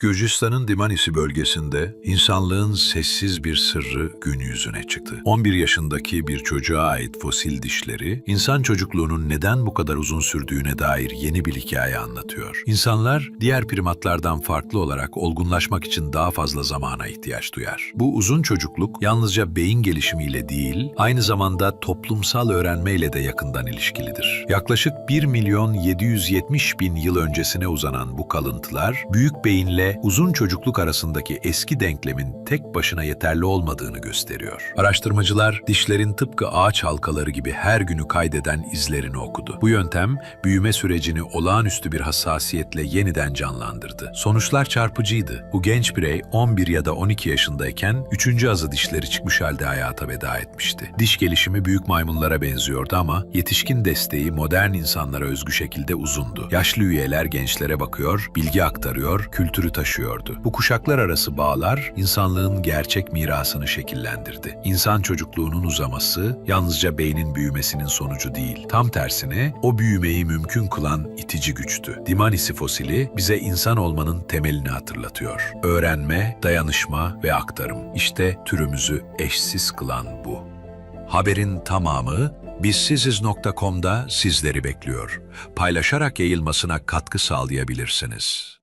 Gürcistan'ın Dimanisi bölgesinde insanlığın sessiz bir sırrı gün yüzüne çıktı. 11 yaşındaki bir çocuğa ait fosil dişleri, insan çocukluğunun neden bu kadar uzun sürdüğüne dair yeni bir hikaye anlatıyor. İnsanlar, diğer primatlardan farklı olarak olgunlaşmak için daha fazla zamana ihtiyaç duyar. Bu uzun çocukluk yalnızca beyin gelişimiyle değil, aynı zamanda toplumsal öğrenmeyle de yakından ilişkilidir. Yaklaşık 1 milyon 770 bin yıl öncesine uzanan bu kalıntılar, büyük beyinle uzun çocukluk arasındaki eski denklemin tek başına yeterli olmadığını gösteriyor. Araştırmacılar dişlerin tıpkı ağaç halkaları gibi her günü kaydeden izlerini okudu. Bu yöntem büyüme sürecini olağanüstü bir hassasiyetle yeniden canlandırdı. Sonuçlar çarpıcıydı. Bu genç birey 11 ya da 12 yaşındayken 3. azı dişleri çıkmış halde hayata veda etmişti. Diş gelişimi büyük maymunlara benziyordu ama yetişkin desteği modern insanlara özgü şekilde uzundu. Yaşlı üyeler gençlere bakıyor, bilgi aktarıyor, kültürü taşıyordu. Bu kuşaklar arası bağlar insanlığın gerçek mirasını şekillendirdi. İnsan çocukluğunun uzaması yalnızca beynin büyümesinin sonucu değil. Tam tersine o büyümeyi mümkün kılan itici güçtü. Dimanisi fosili bize insan olmanın temelini hatırlatıyor. Öğrenme, dayanışma ve aktarım. İşte türümüzü eşsiz kılan bu. Haberin tamamı bizsiziz.com'da sizleri bekliyor. Paylaşarak yayılmasına katkı sağlayabilirsiniz.